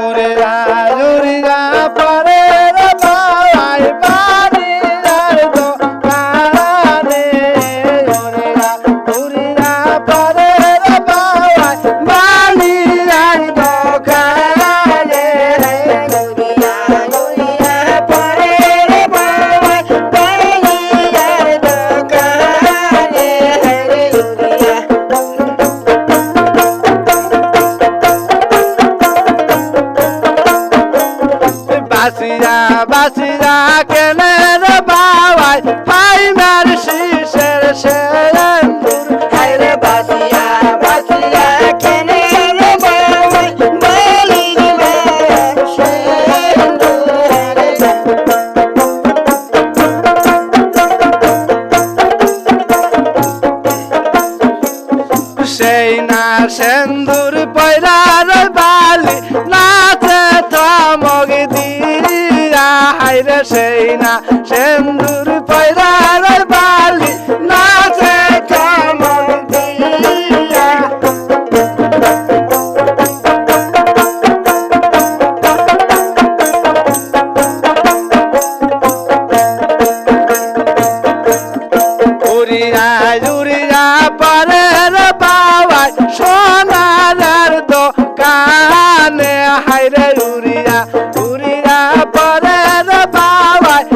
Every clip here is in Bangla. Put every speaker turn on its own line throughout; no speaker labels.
উড়িয়া বাসিয়া কেনে রে বাবাই পাই মার শিশের সেন্দুর
হায়রে বাসিয়া বাসিয়া কেনে রে বাবা বলির বাসে
সেই না সেন্দুর দিয়া সেই না সেন্দুর পয়রার বালি নাচে থমক দিয়া। উড়িয়া উড়িয়া পরে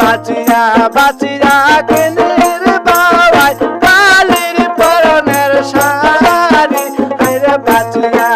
বাঁচিয়া বাঁচিয়া কেনের বাবাই কালির পরনের শাড়ি। হাইরে বাঁচিয়া